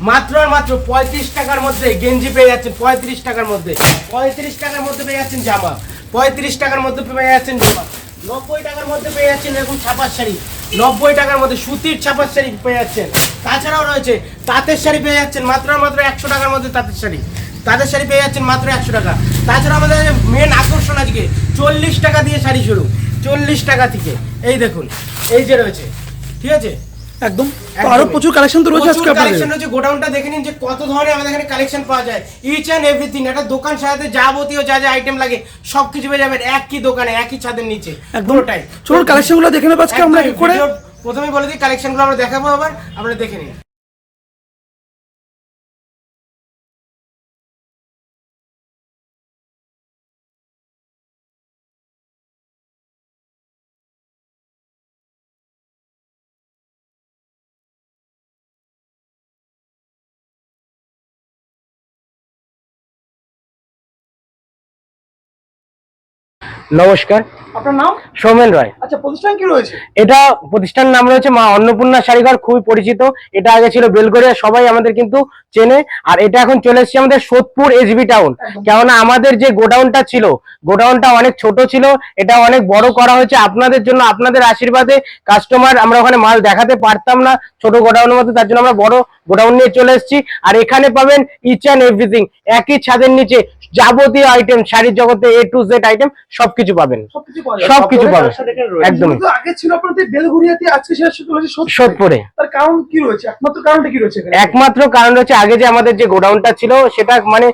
মাত্র আর মাত্র পঁয়ত্রিশ টাকার মধ্যে গেঞ্জি পেয়ে যাচ্ছেন, পঁয়ত্রিশ টাকার মধ্যে। পঁয়ত্রিশ টাকার মধ্যে পেয়ে যাচ্ছেন জামা। পঁয়ত্রিশ টাকার মধ্যে পেয়ে যাচ্ছেন জামা। নব্বই টাকার মধ্যে পেয়ে যাচ্ছেন এরকম ছাপার শাড়ি। নব্বই টাকার মধ্যে সুতির ছাপার শাড়ি পেয়ে যাচ্ছেন। তাছাড়াও রয়েছে তাঁতের শাড়ি পেয়ে যাচ্ছেন মাত্র মাত্র একশো টাকার মধ্যে তাঁতের শাড়ি। তাঁতের শাড়ি পেয়ে যাচ্ছেন মাত্র একশো টাকা। তাছাড়া আমাদের মেন আকর্ষণ আজকে, চল্লিশ টাকা দিয়ে শাড়ি শুরু। চল্লিশ টাকা থেকে। এই দেখুন, এই যে রয়েছে। ঠিক আছে? একদম। আরও প্রচুর কালেকশন তো রয়েছে আজকে আপনাদের। কালেকশন রয়েছে গোডাউনটা দেখে নিন যে কত ধরনের আমাদের এখানে কালেকশন পাওয়া যায়। ইচ এন্ড এভরিথিং একটা দোকান সাজাতে যাবতীয় যা যা আইটেম লাগে সব কিছু পেয়ে যাবেন একই দোকানে একই ছাদের নিচে একদম। টাই চলুন কালেকশনগুলো দেখে নেব আজকে আমরা করে। প্রথমে বলে দিই কালেকশনগুলো আমরা দেখাবো আবার আপনারা দেখে নিন। নমস্কার। আপনার নাম? সৌমেন রায়। আচ্ছা প্রতিষ্ঠান কি রয়েছে? এটা প্রতিষ্ঠানের নাম রয়েছে মা অন্নপূর্ণা শাড়িঘর খুবই পরিচিত। এটা আগে ছিল বেলগড়িয়া সবাই আমাদের কিন্তু চেনে। আর এটা এখন চলে এসেছে আমাদের সোদপুর এসবি টাউন। কেননা আমাদের যে গোডাউনটা ছিল গোডাউনটা অনেক ছোট ছিল এটা অনেক বড় করা হয়েছে। আপনাদের জন্য আপনাদের আশীর্বাদে কাস্টমার আমরা ওখানে মাল দেখাতে পারতাম না। ছোট গোডাউনের মধ্যে তার জন্য আমরা বড় গোডাউন নিয়ে চলে এসেছি। আর এখানে পাবেন ইচ অ্যান্ড এভরিথিং একই ছাদের নিচে যাবতীয় আইটেম শাড়ির জগতে এ টু জেড আইটেম সবকিছু পাবেন। সবকিছু পাবেন। একদমই। যেহেতু আগে ছিল আপনাদের বেলঘুরিয়াতে আজকে সেটা সোদপুরে তার কারণ কি রয়েছে? একমাত্র কারণটা কি রয়েছে একমাত্র কারণ হচ্ছে আগে যে আমাদের যে গোডাউনটা ছিল সেটা মানে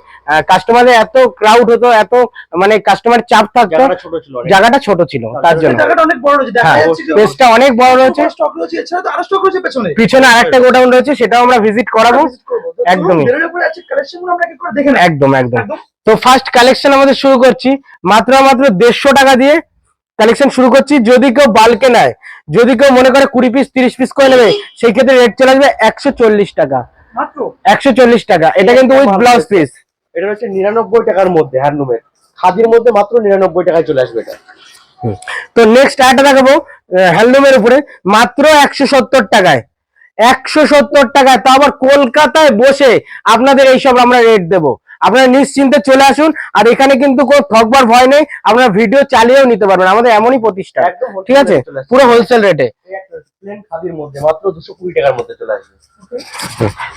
কাস্টমারদের এত ক্রাউড হতো এত মানে কাস্টমার চাপ থাকতো। ছোট ছিল জায়গাটা ছোট ছিল তার জন্য। জায়গাটা অনেক বড় রয়েছে দেখা হ্যাঁ যাচ্ছে স্পেসটা অনেক বড় রয়েছে। স্টক রয়েছে এছাড়া তো আরও স্টক রয়েছে পেছনে। পিছনে আরেকটা গোডাউন রয়েছে সেটাও আমরা ভিজিট করাবো। একদমই। একদম। একদম তো ফার্স্ট কালেকশন আমাদের শুরু করছি। মাত্র মাত্র দেড়শো টাকা দিয়ে কালেকশন শুরু করছি। যদি কেউ বালকে নেয় যদি কেউ মনে করে কুড়ি পিস তিরিশ পিস করে নেবে সেই ক্ষেত্রে রেট চলে আসবে একশো চল্লিশ টাকা। একশো চল্লিশ টাকা। এটা কিন্তু উইথ ব্লাউজ পিস এটা হচ্ছে নিরানব্বই টাকার মধ্যে হ্যান্ডলুমের খাদির মধ্যে মাত্র নিরানব্বই টাকায় চলে আসবে এটা। তো নেক্সট আরেকটা দেখাবো হ্যান্ডলুমের উপরে। মাত্র একশো সত্তর টাকায়। একশো সত্তর টাকায়। তা আবার কলকাতায় বসে আপনাদের এইসব আমরা রেট দেবো। আপনারা নিশ্চিন্তে চলে আসুন আর এখানে কিন্তু কোনো ঠকবার ভয় নেই আপনারা ভিডিও চালিয়েও নিতে পারবেন। আমাদের এমনই প্রতিষ্ঠান। ঠিক আছে। পুরো হোলসেল রেটে প্লেন খাদির মধ্যে মাত্র দুশো কুড়ি টাকার মধ্যে চলে আসবে।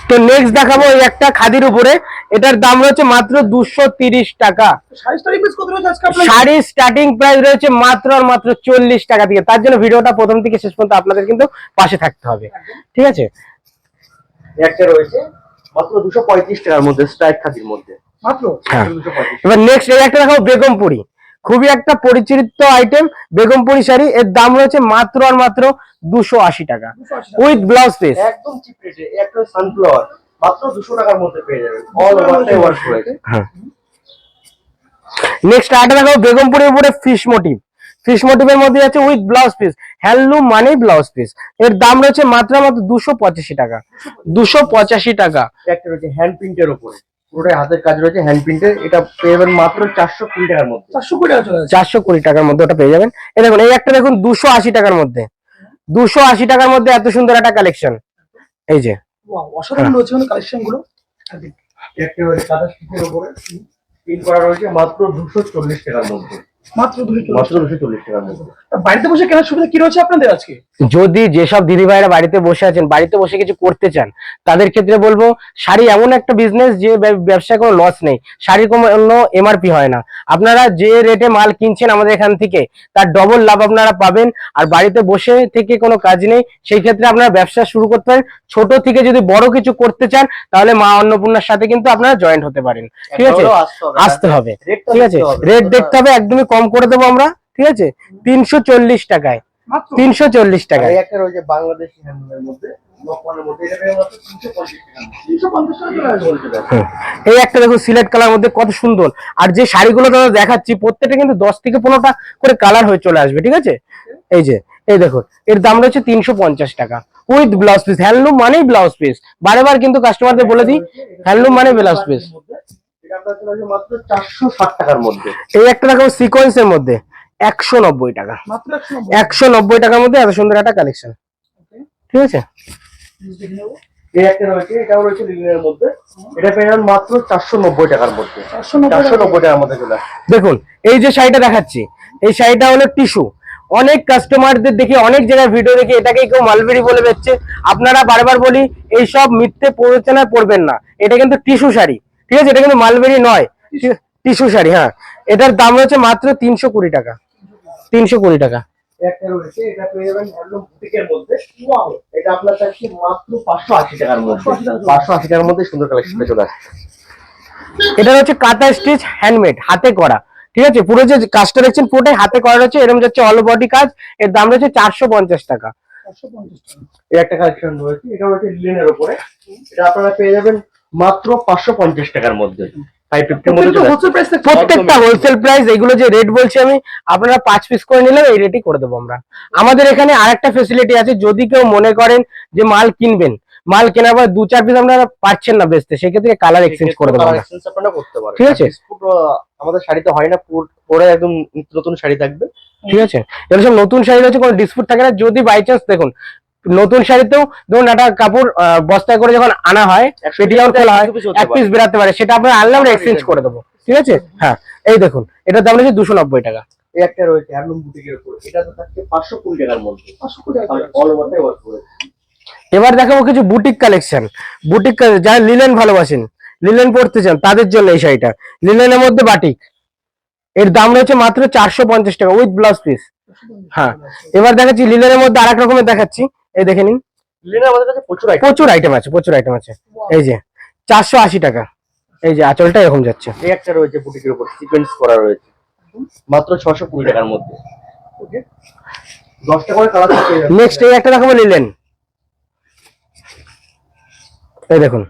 তো নেক্সট দেখাবো এই একটা খাদির উপরে। এটার দাম রয়েছে মাত্র দুশো তিরিশ টাকা। শাড়ির স্টার্টিং প্রাইস রয়েছে মাত্র আর মাত্র চল্লিশ টাকা থেকে তার জন্য ভিডিওটা প্রথম থেকে শেষ পর্যন্ত আপনাদের কিন্তু পাশে থাকতে হবে। ঠিক আছে? একটা রয়েছে মাত্র দুশো পঁয়ত্রিশ টাকার মধ্যে স্ট্রাইক খাদির মধ্যে। মাত্র? হ্যাঁ। এবার নেক্সট এই একটা দেখাবো বেগমপুরি খুবই একটা পরিচিত আইটেম বেগমপুরি শাড়ি এর দাম রয়েছে মাত্র আর মাত্র দুশো আশি টাকা। উইথ ব্লাউজ পিস একদম চিপ রেটে একটা সানফ্লাওয়ার মাত্র দুশো টাকার মধ্যে পেয়ে যাবেন। অল ওভারটাই ওয়ার্ক রয়েছে নেক্সট বেগমপুরের উপরে ফিশ মোটিভ ফিশ মোটিভের মধ্যে আছে উইথ ব্লাউজ পিস হ্যান্ডলুম মানে ব্লাউজ পিস এর দাম রয়েছে মাত্র মাত্র দুশো পঁচাশি টাকা। দুশো পঁচাশি। টাকা। একটা রয়েছে হ্যান্ড প্রিন্টের উপরে। পুরোটাই হাতের কাজ রয়েছে হ্যান্ড প্রিন্টের এটা পেয়ে যাবেন মাত্র চারশো কুড়ি টাকার মধ্যে। চারশো কোটি টাকা চারশো কুড়ি টাকার মধ্যে ওটা পেয়ে যাবেন। এই দেখুন এই একটা দেখুন দুশো আশি টাকার মধ্যে। দুশো আশি টাকার মধ্যে এত সুন্দর একটা কালেকশন এই যে। অসাধারণ রয়েছে কালেকশনগুলো। একটা রয়েছে সাদা স্টিচের উপরে প্রিন্ট করা রয়েছে মাত্র দুশো চল্লিশ টাকার মধ্যে। মাত্র টাকার মধ্যে। বাড়িতে বসে কেনার সুবিধা কি রয়েছে আপনাদের আজকে? যদি যেসব দিদি ভাইরা বাড়িতে বসে আছেন বাড়িতে বসে কিছু করতে চান তাদের ক্ষেত্রে বলব শাড়ি এমন একটা বিজনেস যে ব্যবসায় কোনো লস নেই। শাড়ির কোনো এমআরপি হয় না। আপনারা যে রেটে মাল কিনছেন আমাদের এখান থেকে তার ডবল লাভ আপনারা পাবেন। আর বাড়িতে বসে থেকে কোনো কাজ নেই সেই ক্ষেত্রে আপনারা ব্যবসা শুরু করতে পারেন। ছোট থেকে যদি বড় কিছু করতে চান তাহলে মা অন্নপূর্ণার সাথে কিন্তু আপনারা জয়েন্ট হতে পারেন। ঠিক আছে? আসতে হবে। ঠিক আছে? রেট দেখতে হবে একদমই কম করে দেবো আমরা ঠিক আছে? তিনশো চল্লিশ টাকায়। তিনশো চল্লিশ টাকায়। এই একটা দেখুন সিলেট কালার মধ্যে কত সুন্দর। আর যে শাড়িগুলো তোমাদের দেখাচ্ছি প্রত্যেকটা কিন্তু দশ থেকে পনেরোটা করে কালার হয়ে চলে আসবে ঠিক আছে? এই যে এই দেখুন এর দাম রয়েছে তিনশো পঞ্চাশ টাকা। উইথ ব্লাউজ পিস হ্যান্ডলুম মানেই ব্লাউজ পিস বারে বার কিন্তু কাস্টমারদের বলে দিই হ্যান্ডলুম মানে ব্লাউজ পিস এই একটা সিকোয়েন্সের মধ্যে। একশো নব্বই টাকা। একশো নব্বই। টাকার মধ্যে এত সুন্দর একটা কালেকশন ঠিক আছে? এই একটা রয়েছে এটাও রয়েছে লিলেনের মধ্যে। এটা পেয়ে যাবেন মাত্র চারশো নব্বই টাকার মধ্যে। চারশো নব্বই চারশো টাকা। নব্বই টাকার মধ্যে চলে দেখুন এই যে শাড়িটা দেখাচ্ছি এই শাড়িটা হলো টিস্যু। অনেক কাস্টমারদের দেখি অনেক জায়গায় ভিডিও দেখি এটাকে কেউ মালবেরি বলে বেচছে। আপনারা বারবার বলি এইসব মিথ্যে প্ররোচনায় পড়বেন না। এটা কিন্তু টিস্যু শাড়ি। ঠিক আছে? এটা কিন্তু মালবেরি নয়। টিস্যু। শাড়ি হ্যাঁ। এটার দাম হচ্ছে মাত্র তিনশো কুড়ি টাকা। তিনশো কুড়ি টাকা। একটা রয়েছে এটা পেয়ে যাবেন হ্যান্ডলুম বুটিকের মধ্যে। এটা আপনার কাছে মাত্র পাঁচশো আশি টাকার মধ্যে। পাঁচশো আশি টাকার মধ্যে। সুন্দর কালেকশনটা চলে আসছে। এটা হচ্ছে কাঁথা স্টিচ হ্যান্ডমেড হাতে করা। ঠিক আছে? পুরো যে কাজটা দেখছেন পুরোটাই হাতে করা রয়েছে। এরকম যাচ্ছে অল বডি কাজ। এর দাম রয়েছে চারশো পঞ্চাশ টাকা। এই একটা কালেকশন রয়েছে এটা উপরে। এটা আপনারা পেয়ে যাবেন মাত্র পাঁচশো পঞ্চাশ টাকার মধ্যে। প্রত্যেকটা হোলসেল প্রাইস এগুলো যে রেট বলছি আমি আপনারা পাঁচ পিস করে নিলে এই রেটই করে দেবো আমরা। আমাদের এখানে আরেকটা ফেসিলিটি আছে যদি কেউ মনে করেন যে মাল কিনবেন মাল কেনার পর দু চার পিস আপনারা পাচ্ছেন না বেচতে সেক্ষেত্রে কালার এক্সচেঞ্জ করে দেবো ঠিক আছে। আমাদের শাড়িতে হয় না পরে একদম নতুন শাড়ি থাকবে। ঠিক আছে? সব নতুন শাড়ি রয়েছে কোনো ডিসপুট থাকে না। যদি বাই চান্স দেখুন নতুন শাড়িতেও ধরুন একটা কাপড় বস্তায় করে যখন আনা হয় পেটি যখন খোলা হয় এক পিস বেরাতে পারে সেটা আপনারা আনলে আমরা এক্সচেঞ্জ করে দেবো। ঠিক আছে? হ্যাঁ এই দেখুন এটার দাম রয়েছে দুশো নব্বই টাকা। এই একটা রয়েছে হ্যান্ডলুম বুটিকের উপরে। এটা তো থাকছে পাঁচশো কুড়ি টাকার মধ্যে। পাঁচশো কুড়ি টাকা। অল ওভারটাই ওয়ার্ক করে। এবার দেখাবো কিছু বুটিক কালেকশন বুটিক যারা লিলেন ভালোবাসেন লিলেন পড়তে চান তাদের জন্য এই শাড়িটা। লিলেনের মধ্যে বাটিক এর দাম রয়েছে মাত্র চারশো পঞ্চাশ টাকা উইথ ব্লাউজ পিস হ্যাঁ এবার দেখাচ্ছি লিলেনের মধ্যে আর এক রকমের দেখাচ্ছি। এই দেখে নিন। লিলেন আমাদের কাছে প্রচুর আইটেম প্রচুর আইটেম আছে প্রচুর আইটেম আছে। এই যে চারশো আশি টাকা। এই যে আঁচলটা এরকম যাচ্ছে। এই একটা রয়েছে বুটিকের উপর সিকোয়েন্স করা রয়েছে। মাত্র ছশো কুড়ি টাকার মধ্যে। দশটা করে কালার নেক্সট এই একটা দেখাবো এই দেখুন।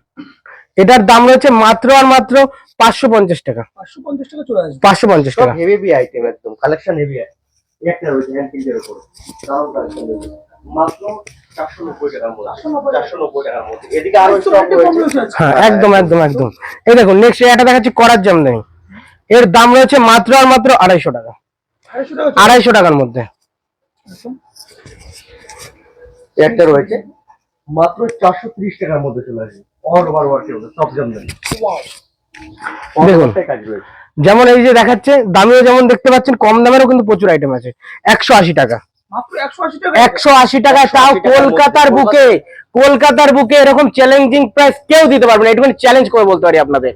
এটার দাম রয়েছে মাত্র আর মাত্র পাঁচশো পঞ্চাশ টাকা। পাঁচশো পঞ্চাশ টাকা চলে আসবে। পাঁচশো পঞ্চাশ টাকা। হেভি আইটেম একদম কালেকশন হেভি একটা রয়েছে হ্যান্ড প্রিন্টের উপর। দারুণ কালেকশন রয়েছে। মাত্র। হ্যাঁ একদম একদম একদম। এই দেখুন নেক্সট এটা দেখাচ্ছি করার জামদানি এর দাম রয়েছে মাত্র আর মাত্র আড়াইশো টাকা। আড়াইশো টাকার মধ্যে। একটা রয়েছে। মাত্র চারশো ত্রিশ টাকার মধ্যে চলে আসবে। দেখুন। যেমন এই যে দেখাচ্ছে দামিও যেমন দেখতে পাচ্ছেন কম দামেরও কিন্তু প্রচুর আইটেম আছে। একশো আশি টাকা। একশো আশি টাকায় 180 তাও কলকাতার বুকে কলকাতার বুকে এরকম চ্যালেঞ্জিং প্রাইস কেউ দিতে পারবে না। চ্যালেঞ্জ করে বলতে পারি আপনাদের।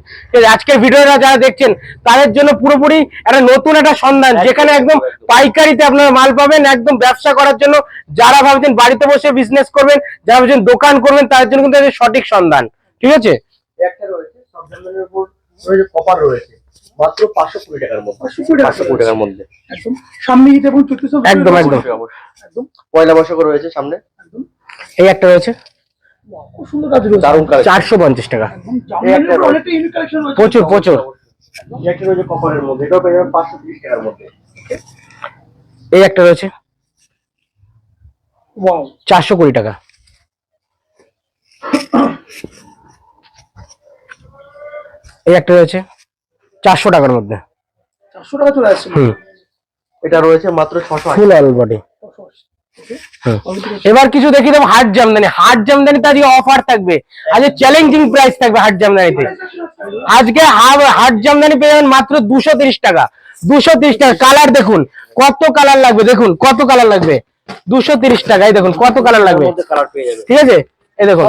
আজকের ভিডিওটা যারা দেখছেন তাদের জন্য পুরোপুরি একটা নতুন একটা সন্ধান যেখানে একদম। পাইকারিতে আপনারা মাল পাবেন একদম ব্যবসা করার জন্য। যারা ভাবছেন বাড়িতে বসে বিজনেস করবেন যারা ভাবছেন দোকান করবেন তাদের জন্য কিন্তু সঠিক সন্ধান। ঠিক আছে? একটা রয়েছে সব রয়েছে। মাত্র পাঁচশো কুড়ি টাকার মধ্যে। পাঁচশো কুড়ি পাঁচশো কুড়ি টাকার মধ্যে। একদম। সামনে সব একদম, একদম। একদম। পয়লা বৈশাখও রয়েছে সামনে। একদম। এই একটা রয়েছে? Wow, খুব সুন্দর কাজ রয়েছে। দারুণ চারশো পঞ্চাশ টাকা। প্রচুর প্রচুর। এই একটা রয়েছে কপারের মধ্যে। এটাও পেয়ে যাবেন পাঁচশো তিরিশ টাকার মধ্যে। এই একটা রয়েছে? চারশো কুড়ি টাকা। এই একটা রয়েছে? চারশো টাকার মধ্যে। চারশো টাকা চলে আসছে? হুম। এটা রয়েছে মাত্র ছশো ফুল অল বডি এবার কিছু দেখি দেবো হাট জামদানি হাট জামদানিতে আজকে অফার থাকবে। আজকে চ্যালেঞ্জিং প্রাইস থাকবে হাট জামদানিতে আজকে হাট জামদানি পেয়ে যাবেন মাত্র দুশো তিরিশ টাকা। দুশো তিরিশ টাকা। কালার দেখুন কত কালার লাগবে? দেখুন কত কালার লাগবে? দুশো তিরিশ টাকা এই দেখুন কত কালার লাগবে? ঠিক আছে? এই দেখুন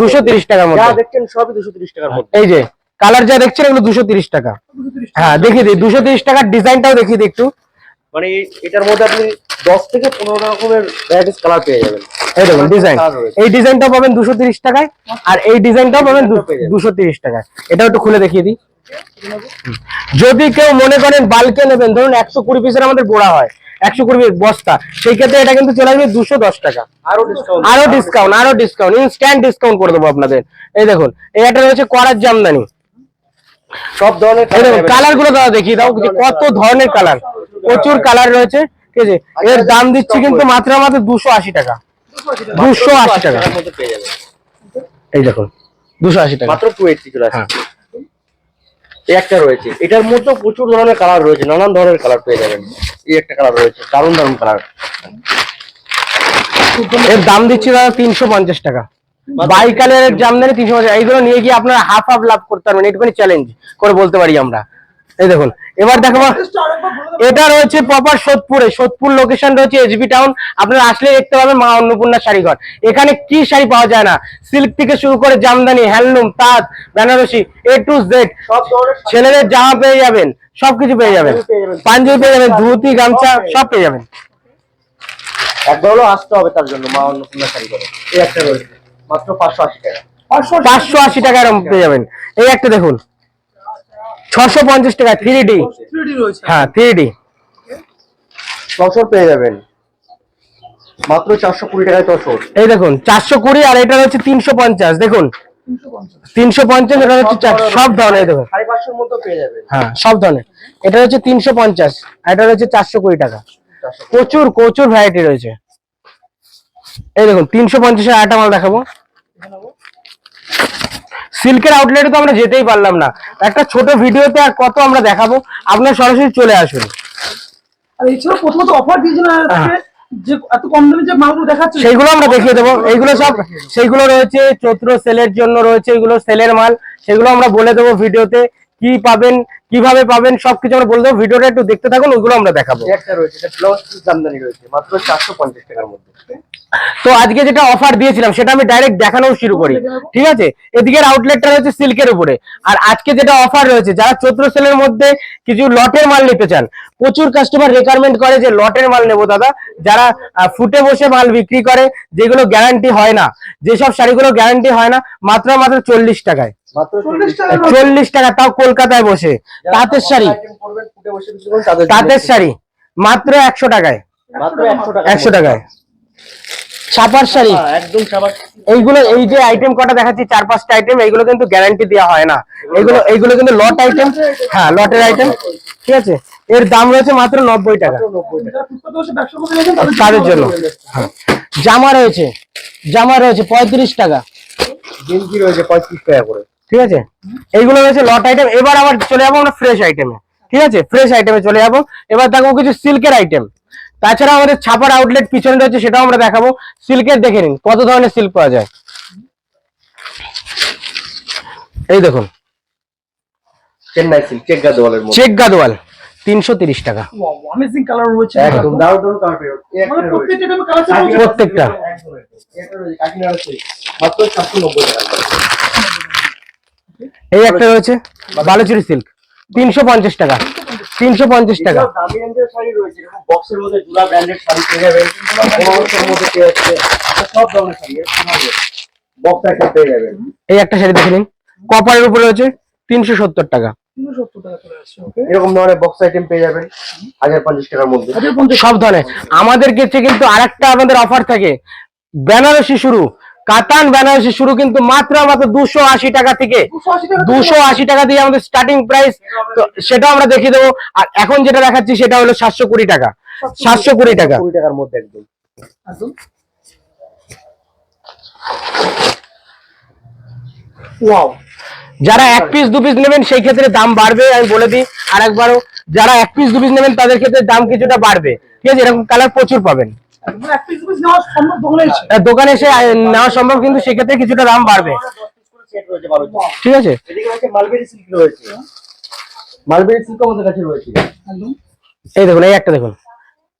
দুশো তিরিশ টাকার মধ্যে। দেখছেন সবই দুশো তিরিশ টাকার মধ্যে। এই যে কালার যা দেখছেন এগুলো দুশো তিরিশ টাকা। হ্যাঁ দেখিয়ে দিই দুশো তিরিশ টাকার ডিজাইনটাও দেখিয়ে দিই একটু। মানে এটার মধ্যে আপনি দশ থেকে পনেরো রকমের ভ্যারাইটিস কালার পেয়ে যাবেন। এই দেখুন ডিজাইন এই ডিজাইনটাও পাবেন দুশো তিরিশ টাকায় আর এই ডিজাইনটাও পাবেন। দুশো তিরিশ টাকায়। এটাও একটু খুলে দেখিয়ে দিই। যদি কেউ মনে করেন বালকে নেবেন ধরুন একশো কুড়ি পিসের আমাদের বোড়া হয় একশো কুড়ি পিস বস্তা সেই ক্ষেত্রে এটা কিন্তু চলে আসবে দুশো দশ টাকা। আরও ডিসকাউন্ট আরও ডিসকাউন্ট আরও ডিসকাউন্ট ইনস্ট্যান্ট ডিসকাউন্ট করে দেবো আপনাদের। এই দেখুন এই একটা রয়েছে করার জামদানি। সব ধরনের কালারগুলো দাদা দেখিয়ে দাও কত ধরনের কালার প্রচুর কালার রয়েছে ঠিক আছে? এর দাম দিচ্ছি কিন্তু মাত্র মাত্র দুশো আশি টাকা। দুশো আশি টাকা। এই দেখুন দুশো আশি টাকা। মাত্র টু এইটটি চলে আসছে। হ্যাঁ। একটা রয়েছে। এটার মধ্যে প্রচুর ধরনের কালার রয়েছে নানান ধরনের কালার পেয়ে যাবেন। এই একটা কালার রয়েছে দারুণ দারুণ কালারের দাম দিচ্ছি দাদা তিনশো পঞ্চাশ টাকা। বাই কালারের জামদানি তিনশো পঞ্চাশ এইগুলো নিয়ে গিয়ে আপনারা হাফ হাফ লাভ করতে পারবেন এটুকুনি চ্যালেঞ্জ করে বলতে পারি আমরা। এই দেখুন এবার দেবেন। এটা রয়েছে প্রপার সোদপুরে সোদপুর লোকেশন রয়েছে এসবি টাউন আপনারা আসলে দেখতে পাবেন মা অন্নপূর্ণা শাড়িঘর। এখানে কি শাড়ি পাওয়া যায় না? সিল্ক থেকে শুরু করে জামদানি হ্যান্ডলুম তাঁত বেনারসি এ টু জেড ছেলেদের জামা পেয়ে যাবেন সবকিছু পেয়ে যাবেন। পাঞ্জাবি পেয়ে যাবেন ধুতি গামছা সব পেয়ে যাবেন। একবার হলো আসতে হবে তার জন্য মা অন্নপূর্ণা এই একটা রয়েছে। মাত্র পাঁচশো আশি টাকা। পাঁচশো আশি। পাঁচশো আশি টাকা এরকম পেয়ে যাবেন। এই একটা দেখুন। ছশো পঞ্চাশ টাকা থ্রি ডি 3D রয়েছে। হ্যাঁ থ্রি ডি তসর পেয়ে যাবেন। মাত্র চারশো কুড়ি টাকায় তসর এই দেখুন চারশো কুড়ি আর এটা হচ্ছে তিনশো পঞ্চাশ দেখুন। 350 তিনশো পঞ্চাশ এটা হচ্ছে চার- সব ধরনের দেখুন। সাড়ে পাঁচশোর মধ্যে পেয়ে যাবেন। হ্যাঁ সব ধরনের। এটা হচ্ছে তিনশো পঞ্চাশ আর এটা হচ্ছে চারশো কুড়ি টাকা। প্রচুর প্রচুর ভ্যারাইটি রয়েছে। এই দেখুন তিনশো পঞ্চাশের আটা মাল দেখাবো। সিল্কের আউটলেটে তো আমরা যেতেই পারলাম না। একটা ছোট ভিডিওতে আর কত আমরা দেখাবো আপনার সরাসরি চলে আসুন। আর এছাড়াও প্রথমত অফার দিয়েছিল আজকে যে এত কম দামে যে মালগুলো দেখাচ্ছে। সেইগুলো আমরা দেখিয়ে দেবো। এইগুলো সব সেইগুলো রয়েছে চৈত্র সেলের জন্য রয়েছে এগুলো সেলের মাল। সেগুলো আমরা বলে দেবো ভিডিওতে কি পাবেন কীভাবে পাবেন সবকিছু আমরা বলে দেবো। ভিডিওটা একটু দেখতে থাকুন ওইগুলো আমরা দেখাবো। একটা রয়েছে এটা ব্লাউজ জামদানি রয়েছে মাত্র চারশো পঞ্চাশ টাকার মধ্যে তো আজকে যেটা অফার দিয়েছিলাম সেটা আমি ডাইরেক্ট দেখানো শুরু করি। ঠিক আছে? এদিকের আউটলেটটা রয়েছে সিল্কের উপরে। আর আজকে যেটা অফার রয়েছে যারা চৈত্র সেলের মধ্যে কিছু লটের মাল নিতে চান প্রচুর কাস্টমার রেকোয়ারমেন্ট করে যে লটের মাল নেব দাদা। যারা ফুটে বসে মাল বিক্রি করে যেগুলো গ্যারান্টি হয় না যেসব শাড়িগুলো গ্যারান্টি হয় না মাত্র মাত্র চল্লিশ টাকায়। মাত্র 40 টাকা চল্লিশ টাকা তাও কলকাতায় বসে। তাঁতের শাড়ি। তাঁতের শাড়ি। মাত্র একশো টাকায়। একশো টাকায়। ছাপার শাড়ি। একদম এইগুলো এই যে আইটেম কটা দেখাচ্ছি চার পাঁচটা আইটেম এইগুলো কিন্তু গ্যারান্টি দেওয়া হয় না। এইগুলো এইগুলো কিন্তু লট আইটেম হ্যাঁ লটের আইটেম ঠিক আছে? এর দাম রয়েছে মাত্র নব্বই টাকা। তাদের জন্য হ্যাঁ। জামা রয়েছে। জামা রয়েছে পঁয়ত্রিশ টাকা। গেঞ্জি রয়েছে পঁয়ত্রিশ টাকা করে। ঠিক আছে? এইগুলো রয়েছে লট আইটেম এবার আবার চলে যাব আমরা ফ্রেশ আইটেমে ঠিক আছে? ফ্রেশ আইটেমে চলে যাব। এবার দেখব কিছু সিল্কের আইটেম তাছাড়া আমাদের ছাপার আউটলেট পিছনে রয়েছে সেটাও আমরা দেখাবো। সিল্কের দেখে নিন কত ধরনের সিল্ক পাওয়া যায়। এই দেখুন। চেন্নাই সিল্ক চেক গাদওয়ালের চেক গাদওয়াল তিনশো তিরিশ টাকা। অ্যামেজিং কালার রয়েছে। একদম দারুণ দারুণ কালার পেয়ে যাবেন। এই একটা মানে। প্রত্যেকটা এই একটা রয়েছে বালুচুরি সিল্ক তিনশো পঞ্চাশ টাকা। তিনশো পঞ্চাশ টাকা। এছাড়াও দামি রেঞ্জের শাড়ি রয়েছে এরকম বক্সের মধ্যে জুলা ব্র্যান্ডেড শাড়ি পেয়ে যাবেন পনেরোশোর মধ্যে পেয়ে যাচ্ছে এটা সব ধরনের শাড়ি বক্স আইটেম পেয়ে যাবেন। এই একটা শাড়ি দেখে নিন। কপারের উপরে রয়েছে তিনশো সত্তর টাকা। 370 টাকা চলে আসছে ওকে এরকম ধরনের বক্স আইটেম পেয়ে যাবেন হাজার পঞ্চাশ টাকার মধ্যে। সব ধরনের। আমাদের কাছে কিন্তু আরেকটা আমাদের অফার থাকে। বেনারসি শুরু। কাতান বেনারসি শুরু কিন্তু মাত্র মাত্র দুশো আশি টাকা থেকে দুশো আশি টাকা দিয়ে আমাদের স্টার্টিং প্রাইস তো সেটাও আমরা দেখিয়ে দেবো। আর এখন যেটা দেখাচ্ছি সেটা হলো সাতশো কুড়ি টাকা। সাতশো কুড়ি টাকা। কুড়ি টাকার মধ্যে একদম। যারা এক পিস দু পিস নেবেন সেই ক্ষেত্রে দাম বাড়বে আমি বলে দিই। আর একবারও যারা এক পিস দু পিস নেবেন তাদের ক্ষেত্রে দাম কিছুটা বাড়বে। ঠিক আছে? এরকম কালার প্রচুর পাবেন। দোকানে এসে। নেওয়া সম্ভব কিন্তু সেক্ষেত্রে কিছুটা দাম বাড়বে। ঠিক আছে? মালবেরি সিল্ক রয়েছে। মালবেরি সিল্ক আমাদের কাছে রয়েছে। এই দেখুন এই একটা দেখুন।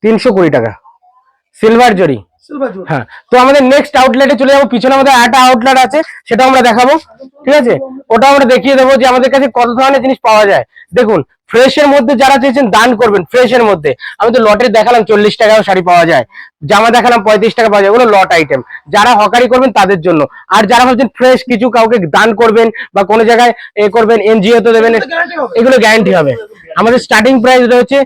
তিনশো কুড়ি টাকা। সিলভার জরি। হ্যাঁ তো আমাদের নেক্সট আউটলেটে চলে যাব। পিছনে আমাদের একটা আউটলেট আছে সেটা আমরা দেখাবো। ঠিক আছে? ওটা আমরা দেখিয়ে দেবো যে আমাদের কাছে কত ধরনের জিনিস পাওয়া যায়। দেখুন ফ্রেশ এর মধ্যে যারা চেয়েছেন দান করবেন ফ্রেশ এর মধ্যে। আমি তো লটের দেখালাম চল্লিশ টাকাও শাড়ি পাওয়া যায়। জামা দেখালাম পঁয়ত্রিশ টাকা পাওয়া যায়। ওগুলো লট আইটেম যারা হকারি করবেন তাদের জন্য। আর যারা ভাবছেন ফ্রেশ কিছু কাউকে দান করবেন বা কোনো জায়গায় এ করবেন এনজিও তো দেবেন এগুলো গ্যারান্টি হবে। আমাদের স্টার্টিং প্রাইস রয়েছে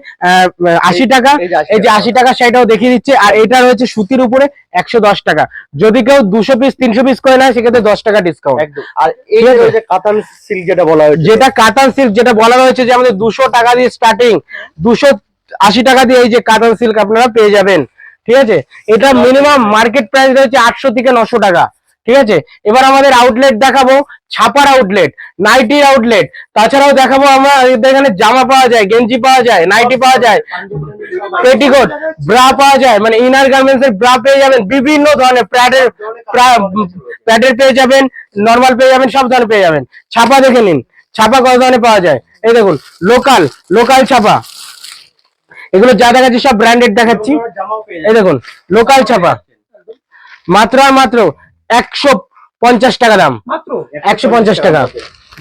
আশি টাকা। এই যে 80 এই যে আশি টাকা সেটাও দেখিয়ে দিচ্ছে। আর এটা রয়েছে সুতির উপরে একশো দশ টাকা। যদি কেউ দুশো পিস তিনশো পিস করে নেয় সেক্ষেত্রে দশ টাকা ডিসকাউন্ট আর এই কাতান সিল্ক যেটা বলা হয়েছে। যেটা কাতান সিল্ক যেটা বলা হয়েছে যে আমাদের দুশো টাকা দিয়ে স্টার্টিং দুশো আশি টাকা দিয়ে এই যে কাতান সিল্ক আপনারা পেয়ে যাবেন। ঠিক আছে? এটা মিনিমাম মার্কেট প্রাইস রয়েছে আটশো থেকে নশো টাকা। ঠিক আছে? এবার আমাদের আউটলেট দেখাবো, ছাপার আউটলেট নাইটির আউটলেট তাছাড়াও দেখাবো আমরা এখানে জামা পাওয়া যায়, গেঞ্জি পাওয়া যায় নাইটি পাওয়া যায় পেটিকোট ব্রা পাওয়া যায় মানে ইনার গার্মেন্টস এর ব্রা পেয়ে যাবেন, বিভিন্ন ধরনের প্যাডের প্যাডের পেয়ে যাবেন নর্মাল পেয়ে যাবেন, সব ধরনের পেয়ে যাবেন। ছাপা দেখে নিন, ছাপা কত ধরনের পাওয়া যায়? এই দেখুন লোকাল লোকাল ছাপা। এগুলো যা দেখাচ্ছি, সব ব্র্যান্ডেড দেখাচ্ছি। এই দেখুন লোকাল ছাপা। মাত্র আর মাত্র একশো পঞ্চাশ টাকা দাম। মাত্র? একশো পঞ্চাশ টাকা।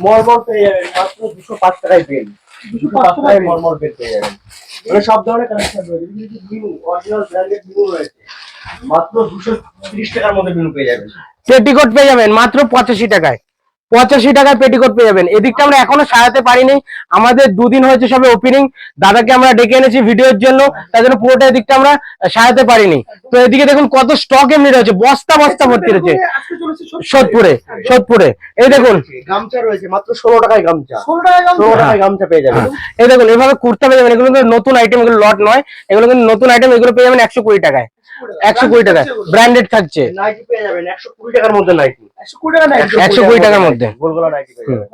মরমর পেয়ে যাবেন মাত্র দুশো পাঁচ টাকায় বেল দুশো পাঁচ টাকায় মরমর বেল পেয়ে যাবেন। মানে সব ধরনের কালেকশন রয়েছে। বিনু অরিজিনাল ব্র্যান্ডেড বিনু রয়েছে। মাত্র দুশো তিরিশ টাকার মধ্যে পেয়ে যাবেন। পেটিকোট পেয়ে যাবেন মাত্র পঁচাশি টাকায়। পঁচাশি টাকায় পেটিকোট পেয়ে যাবেন। এদিকটা আমরা এখনও সারাতে পারিনি। আমাদের দুদিন হয়েছে সবে ওপেনিং দাদাকে আমরা ডেকে এনেছি ভিডিওর জন্য। তার জন্য পুরোটা এদিকটা আমরা সারাতে পারিনি। তো এদিকে দেখুন কত স্টক এমনি রয়েছে। বস্তা বস্তা ভর্তি রয়েছে। সোদপুরে সোদপুরে। এই দেখুন। গামছা রয়েছে মাত্র ষোলো টাকায় গামছা। ষোলো টাকায় গামছা? পেয়ে যাবেন। এই দেখুন এভাবে কুর্তা পেয়ে যাবেন। এগুলো কিন্তু নতুন আইটেম এগুলো লট নয়। এগুলো কিন্তু নতুন আইটেম এগুলো পেয়ে যাবেন একশো কুড়ি টাকায়। একশো কুড়ি টাকায় ব্র্যান্ডেড থাকছে। নাইটি পেয়ে যাবেন একশো কুড়ি টাকার মধ্যে নাইটি একশো কুড়ি টাকা নেয় একশো কুড়ি টাকার মধ্যে। গোলগোলা নাইটি পেয়ে যাবেন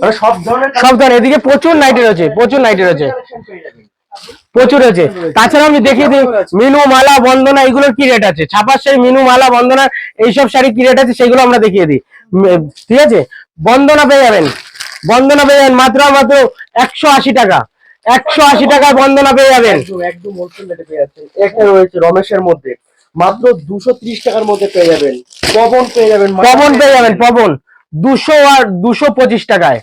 মানে সব ধরনের সব ধরনের। এদিকে প্রচুর নাইটি রয়েছে প্রচুর নাইটি প্রচুর তাছাড়া আমি দেখিয়ে দিই মিনু মালা বন্দনা এগুলোর কি রেট আছে? ছাপার শাড়ি মিনু মালা বন্দনা এইসব শাড়ি কি রেট আছে সেগুলো আমরা দেখিয়ে দিই। ঠিক আছে? বন্দনা পেয়ে যাবেন। বন্দনা পেয়ে যাবেন মাত্র মাত্র একশো আশি টাকা। একশো আশি টাকায় বন্দনা পেয়ে যাবেন। একদম একদম হোলসেল রেটে পেয়ে যাচ্ছেন। একটা রয়েছে রমেশের মধ্যে। মাত্র দুশো ত্রিশ টাকার মধ্যে পেয়ে যাবেন। পবন পেয়ে যাবেন পবন পেয়ে যাবেন পবন। দুশো আর দুশো পঁচিশ টাকায়।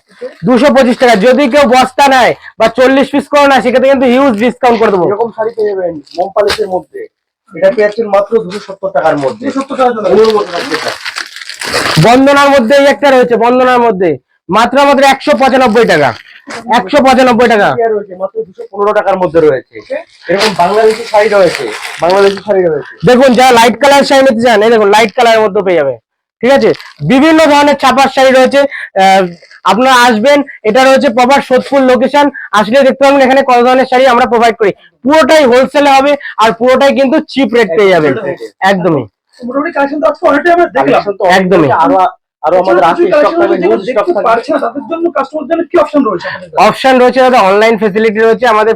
দুশো পঁচিশ টাকায়। যদি কেউ বস্তা নেয় বা চল্লিশ পিস করে না সেক্ষেত্রে কিন্তু হিউজ ডিসকাউন্ট করে দেবো। এরকম শাড়ি পেয়ে যাবেন মোমপালিশের মধ্যে। এটা পেয়ে যাচ্ছেন মাত্র দুশো সত্তর টাকার মধ্যে। বন্দনার মধ্যে এই একটা রয়েছে বন্দনার মধ্যে। মাত্র মাত্র একশো পঁচানব্বই টাকা। একশো পঁচানব্বই টাকা। মাত্র দুশো পনেরো টাকার মধ্যে রয়েছে। এরকম বাংলাদেশি শাড়ি রয়েছে বাংলাদেশি শাড়ি রয়েছে। দেখুন যারা লাইট কালার শাড়ি নিতে চান এই দেখুন লাইট কালারের মধ্যে পেয়ে যাবে। ঠিক আছে? বিভিন্ন ধরনের ছাপার শাড়ি রয়েছে। আপনারা আসবেন এটা রয়েছে প্রপার সোদপুর লোকেশন আসলে দেখতে পাবেন এখানে কত ধরনের শাড়ি আমরা প্রোভাইড করি। পুরোটাই হোলসেলে হবে আর পুরোটাই কিন্তু চিপ রেট পেয়ে যাবেন। একদমই। মোটামুটি কালেকশন তো আজকে অনেকটাই আমরা দেখলাম। কালেকশন তো অনেক একদমই। আরও আমাদের আছে স্টক থাকবে নিউজ স্টক থাকবে পারছে না, তাদের জন্য কাস্টমার জন্য কি অপশন রয়েছে অপশন রয়েছে দাদা অনলাইন ফেসিলিটি রয়েছে আমাদের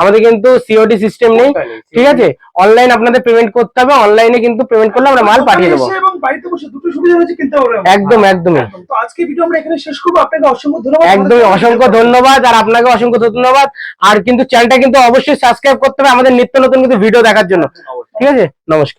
আমাদের কিন্তু সিওডি সিস্টেম নেই ঠিক আছে? অনলাইন আপনাদের পেমেন্ট করতে হবে অনলাইনে কিন্তু পেমেন্ট করলে আমরা মাল পাঠিয়ে দেবো। এবং বাড়িতে বসে দুটো সুবিধা রয়েছে কিনতে পারবেন একদম একদমই। তো আজকে ভিডিও আমরা এখানে শেষ করব। আপনাকে অসংখ্য ধন্যবাদ। একদমই অসংখ্য ধন্যবাদ আর আপনাকে অসংখ্য ধন্যবাদ। আর কিন্তু চ্যানেলটা কিন্তু অবশ্যই সাবস্ক্রাইব করতে হবে আমাদের নিত্য নতুন কিন্তু ভিডিও দেখার জন্য। ঠিক আছে? নমস্কার।